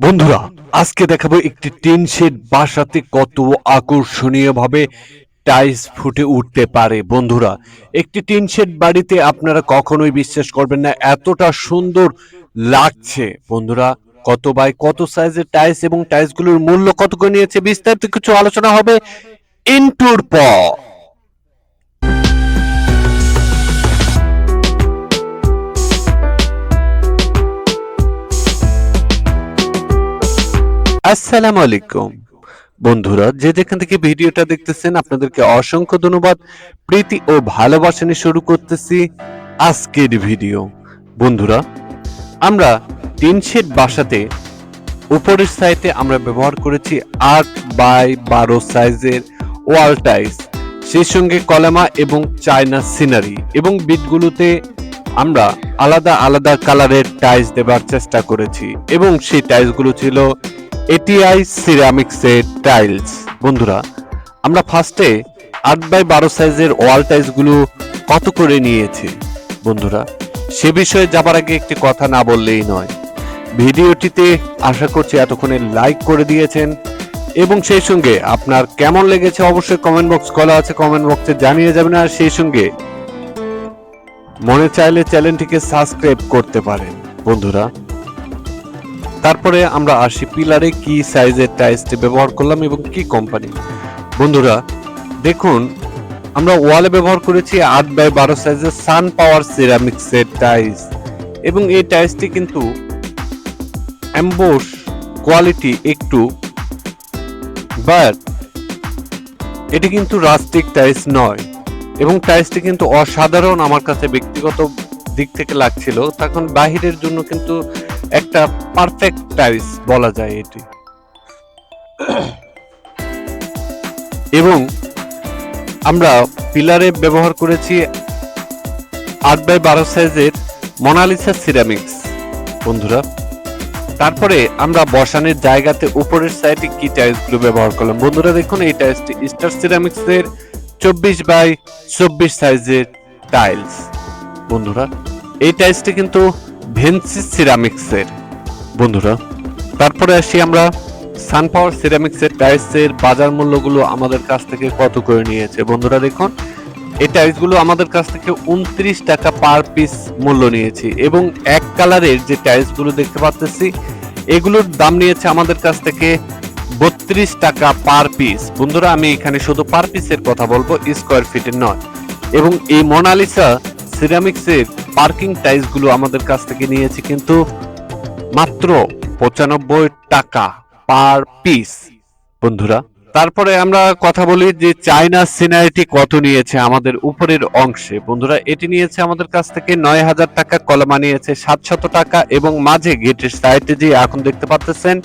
বন্ধুরা, আজকে দেখাবো একটি টিন শেড বাসাতে কত আকর্ষণীয় ভাবে টাইলস ফুটে উঠতে পারে। বন্ধুরা, একটি টিন শেড বাড়িতে আপনারা কখনোই বিশ্বাস করবেন না, এতটা সুন্দর লাগছে। বন্ধুরা, কত বাই কত সাইজের টাইলস এবং টাইলসগুলোর মূল্য কত করে নিয়েছে বিস্তারিত কিছু আলোচনা হবে ইন্টুর পর। আসসালামু আলাইকুম। বন্ধুরা, যে যেখান থেকে ভিডিওটা দেখতেছেন, আপনাদেরকে অসংখ্য ধন্যবাদ। প্রীতি ও ভালোবাসা নিয়ে শুরু করতেছি আজকের ভিডিও। বন্ধুরা, আমরা টিন শেড বাসাতে, উপরের সাইডে আমরা ব্যবহার করেছি আট বাই বারো সাইজের ওয়াল টাইলস সেই সঙ্গে কলামা এবং চায়না সিনারি এবং বিটগুলোতে আমরা আলাদা আলাদা কালারের টাইলস দেবার চেষ্টা করেছি এবং সেই টাইলসগুলো ছিল এটিআই সিরামিক্সের টাইলস বন্ধুরা, আমরা ফার্স্টে আট বাই বারো সাইজের ওয়াল টাইলসগুলো কত করে নিয়েছি? বন্ধুরা, সে বিষয়ে যাবার আগে একটি কথা না বললেই নয়। ভিডিওটিতে আশা করছি এতক্ষণে লাইক করে দিয়েছেন। এবং সেই সঙ্গে আপনার কেমন লেগেছে অবশ্যই কমেন্ট বক্স খোলা আছে কমেন্ট বক্সে জানিয়ে যাবেন। আর সেই সঙ্গে মনে চাইলে চ্যানেলটিকে সাবস্ক্রাইব করতে পারেন। বন্ধুরা তারপরে আমরা আসি পিলারে কি সাইজের টাইলসটি ব্যবহার করলাম এবং কি কোম্পানি। বন্ধুরা, দেখুন, আমরা ওয়ালে ব্যবহার করেছি আট বাই বারো সাইজের সান পাওয়ার সিরামিক্সের টাইলস এবং এই টাইলসটি কিন্তু অ্যাম্বোস কোয়ালিটি একটু বাট এটি কিন্তু রাস্টিক টাইলস নয় এবং টাইলসটি কিন্তু অসাধারণ আমার কাছে ব্যক্তিগত দিক থেকে লাগছিল, তখন বাহিরের জন্য কিন্তু একটা পারফেক্ট টাইলস বলা যায় এটি। এবং আমরা পিলারে ব্যবহার করেছি আট বাই বারো সাইজের মোনালিসা সিরামিক্স, বন্ধুরা। তারপরে আমরা বসানের জায়গাতে উপরের সাইডে কি টাইলসগুলো ব্যবহার করলাম? বন্ধুরা, দেখুন, এই টাইলসটি স্টার সিরামিক্সের চব্বিশ বাই চব্বিশ সাইজের টাইলস বন্ধুরা, এই টাইলসটি কিন্তু ভেন্সি সিরামিক্সের। বন্ধুরা, তারপরে আসি আমরা সানপাওয়ার সিরামিক্সের টাইলসের বাজার মূল্যগুলো আমাদের কাছ থেকে কত করে নিয়েছে। বন্ধুরা, দেখুন, এই টাইলসগুলো আমাদের কাছ থেকে উনত্রিশ টাকা পার পিস মূল্য নিয়েছি এবং এক কালারের যে টাইলসগুলো দেখতে পাচ্ছি, এগুলোর দাম নিয়েছে আমাদের কাছ থেকে বত্রিশ টাকা পার পিস। বন্ধুরা, আমি এখানে শুধু পার পিসের কথা বলব, স্কোয়ার ফিটের নয়। এবং এই মোনালিসা সিরামিক্সের পার্কিং টাইলসগুলো আমাদের কাছ থেকে নিয়েছি, কিন্তু মাত্র পঁচানব্বই টাকা পার পিস। বন্ধুরা, তারপরে আমরা কথা বলি যে চাইনা সিনারিটি কত নিয়েছে আমাদের উপরের অংশে। বন্ধুরা, এটি নিয়েছে আমাদের কাছ থেকে নয় হাজার টাকা, কলমা নিয়েছে সাতশত টাকা এবং মাঝে গেটের সাইডে যে এখন দেখতে পাচ্ছেন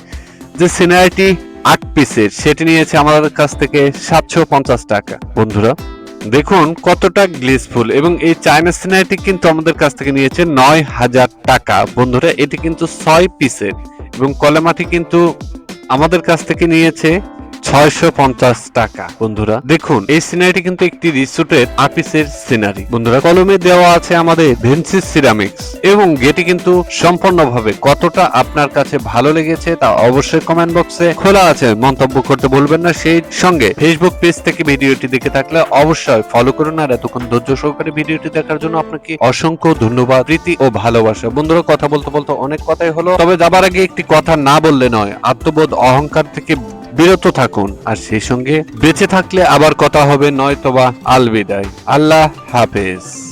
যে সিনারিটি আট পিসের, সেটি নিয়েছে আমাদের কাছ থেকে সাতশো পঞ্চাশ টাকা। বন্ধুরা দেখুন কতটা গ্লিসফুল এবং এই চায়না সিনারিটি কিন্তু আমাদের কাছ থেকে নিয়েছে নয় হাজার টাকা। বন্ধুরা, এটি কিন্তু ছয় পিসের এবং কলেমাটি কিন্তু আমাদের কাছ থেকে নিয়েছে ছয়শো পঞ্চাশ টাকা। বন্ধুরা, দেখুন, এই সিনারিটি কিন্তু একটি আপিসের সিনারি। বন্ধুরা, কলমে দেওয়া আছে আমাদের সিরামিক্স এবং গেটি কিন্তু সম্পূর্ণভাবে কতটা আপনার কাছে ভালো লেগেছে তা অবশ্যই কমেন্ট বক্সে খোলা আছে। মন্তব্য করতে বলবেন না সেই সঙ্গে ফেসবুক পেজ থেকে ভিডিওটি দেখে থাকলে অবশ্যই ফলো করুন আর এতক্ষণ ধৈর্য সহকারে ভিডিওটি দেখার জন্য আপনাকে অসংখ্য ধন্যবাদ, প্রীতি ও ভালোবাসা। বন্ধুরা, কথা বলতে বলতে অনেক কথাই হলো, তবে যাবার আগে একটি কথা না বললে নয়, আত্মবোধ অহংকার থেকে বিরত থাকুন আর সেই সঙ্গে বেঁচে থাকলে আবার কথা হবে নয়তোবা আলবিদায়। আল্লাহ হাফেজ।